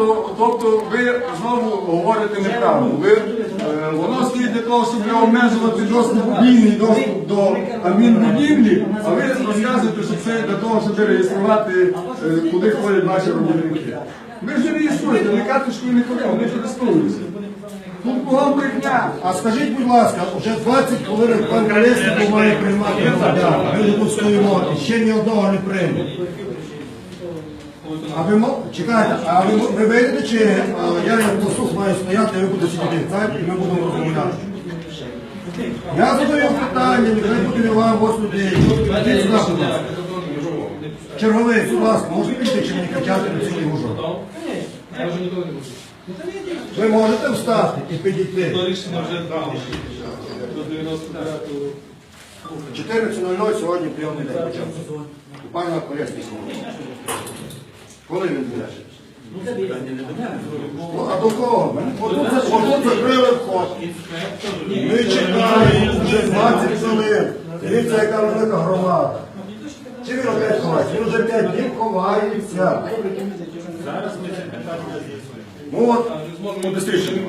Тобто, тобто ви знову говорите неправду. Ви, е, воно стоїть для того, щоб обмежувати доступ вільний доступ до адмінбудівлі, а ви розказуєте, що це для того, щоб реєструвати, е, куди ходять наші робітники. Ви ж не реєструєте, не карточкою не ходять, вони користуються. Тут кругом брехня. А скажіть, будь ласка, вже 20 хвилин пан Колєсніков має приймати. Ми тут стоїмо, і ще ні одного не прийняли. А ви чекайте, а ви, ви вийдете, чи е, я як послух маю стояти, ви будете сидіти, так, і ми будемо розмовляти. Я задаю питання, нехай буде не вам, ось людей. Ідіть сюди, будь ласка. Черговий, будь ласка, можете піти чи мені кричати на цілий гужок? Ви можете встати і підійти. Рішення вже дали. До 99-го. 14.00 сьогодні прийомний день почався. У пана Колєснікова. Коли він буде? Ну, а до кого? Отут, отут закрили вход. Ми чекаємо вже 20 хвилин. Дивіться, яка велика громада. Чи він опять ховається? Він вже 5 днів ховається. Зараз ми це питання з'ясуємо. Ну от, Ну, десятичний.